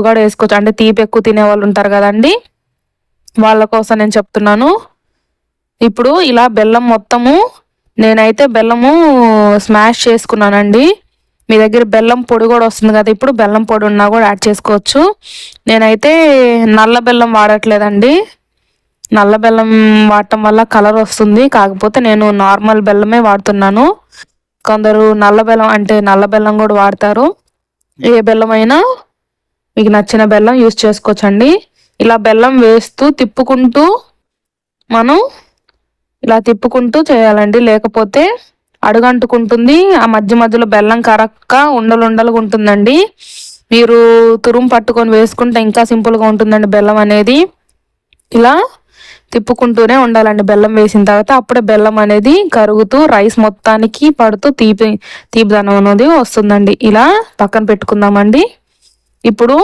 కూడా వేసుకోవచ్చు. అంటే తీపి ఎక్కువ తినే వాళ్ళు ఉంటారు కదండి. వాళ్ళ కోసం నేను చెప్తున్నాను. ఇప్పుడు ఇలా బెల్లం మొత్తము నేనైతే బెల్లము స్మాష్ చేసుకున్నానండి. మీ దగ్గర బెల్లం పొడి కూడా వస్తుంది కదా ఇప్పుడు బెల్లం పొడి ఉన్నా కూడా యాడ్ చేసుకోవచ్చు. నేనైతే నల్ల బెల్లం వాడట్లేదండి. నల్ల బెల్లం వాడటం వల్ల కలర్ వస్తుంది. కాకపోతే నేను నార్మల్ బెల్లమే వాడుతున్నాను. కొందరు నల్ల బెల్లం అంటే నల్ల బెల్లం కూడా వాడతారు. ఏ బెల్లం అయినా మీకు నచ్చిన బెల్లం యూస్ చేసుకోవచ్చండి. ఇలా బెల్లం వేస్తూ తిప్పుకుంటూ మనం ఇలా తిప్పుకుంటూ చేయాలండి. లేకపోతే అడుగంటుకుంటుంది. ఆ మధ్య మధ్యలో బెల్లం కరక్క ఉండలు ఉండలుగా ఉంటుందండి. మీరు తురుము పట్టుకొని వేసుకుంటే ఇంకా సింపుల్గా ఉంటుందండి బెల్లం అనేది. ఇలా తిప్పుకుంటూనే ఉండాలండి బెల్లం వేసిన తర్వాత. అప్పుడే బెల్లం అనేది కరుగుతూ రైస్ మొత్తానికి పడుతూ తీపి తీపిదనం అనేది వస్తుందండి. ఇలా పక్కన పెట్టుకుందామండి. ఇప్పుడు